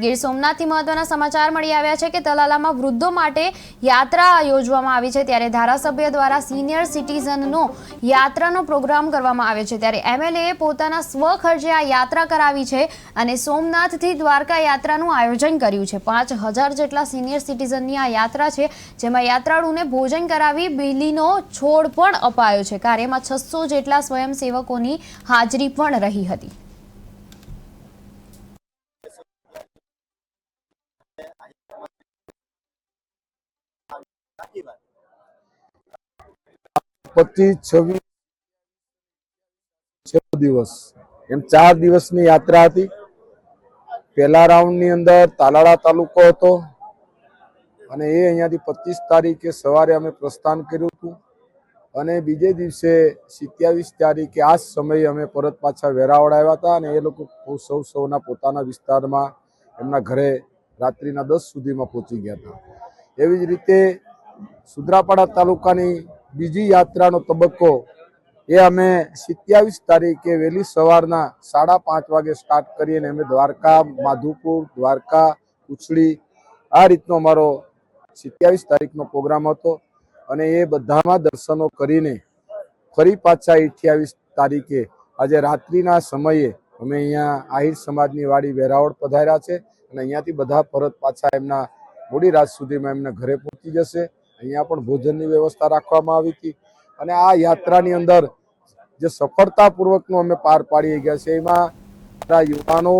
ગીર સોમનાથથી મહત્વના સમાચાર મળી આવ્યા છે કે તલાલામાં વૃદ્ધો માટે યાત્રા યોજવામાં આવી છે ત્યારે ધારાસભ્ય દ્વારા સિનિયર સિટીઝનનો યાત્રાનો પ્રોગ્રામ કરવામાં આવ્યો છે. ત્યારે એમએલએ પોતાના સ્વખર્ચે આ યાત્રા કરાવી છે અને સોમનાથથી દ્વારકા યાત્રાનું આયોજન કર્યું છે. પાંચ હજાર જેટલા સિનિયર સિટીઝનની આ યાત્રા છે, જેમાં યાત્રાળુને ભોજન કરાવી બિલીનો છોડ પણ અપાયો છે. કાર્યમાં છસો જેટલા સ્વયંસેવકોની હાજરી પણ રહી હતી. પચીસ, છવ્વીસ દિવસ. એમ ચાર દિવસની યાત્રા હતી. પહેલા રાઉન્ડની અંદર તાલાળા તાલુકો હતો અને એ અહીંયાથી પચીસ તારીખે સવારે અમે પ્રસ્થાન કર્યું હતું. અને બીજે દિવસે સિત્યાવીસ તારીખે આ જ સમયે અમે પરત પાછા વેરાવળ આવ્યા હતા અને એ લોકો સૌ, સૌના પોતાના વિસ્તારમાં એમના ઘરે રાત્રિના દસ સુધીમાં પહોંચી ગયા હતા. એવી જ રીતે સુદ્રાપાડા તાલુકાની બીજી યાત્રાનો તબક્કો એ અમે સિત્યાવીસ તારીખે વહેલી સવારના સાડા પાંચ વાગે સ્ટાર્ટ કરીને અમે દ્વારકા, માધુપુર, દ્વારકા, ઉછળી. આ રીતનો અમારો સિત્યાવીસ તારીખનો પ્રોગ્રામ હતો અને એ બધામાં દર્શનો કરીને ફરી પાછા અઠ્યાવીસ તારીખે આજે રાત્રિના સમયે અમે અહીંયા આહિર સમાજની વાડી વેરાવળ પધાર્યા છે અને અહીંયાથી બધા પરત પાછા એમના મોડી રાત સુધીમાં એમના ઘરે પહોંચી જશે. અહીંયા પણ ભોજનની વ્યવસ્થા રાખવામાં આવી હતી. અને આ યાત્રાની અંદર જે સફળતાપૂર્વકનું અમે પાર પાડી ગયા છે એમાં યુવાનો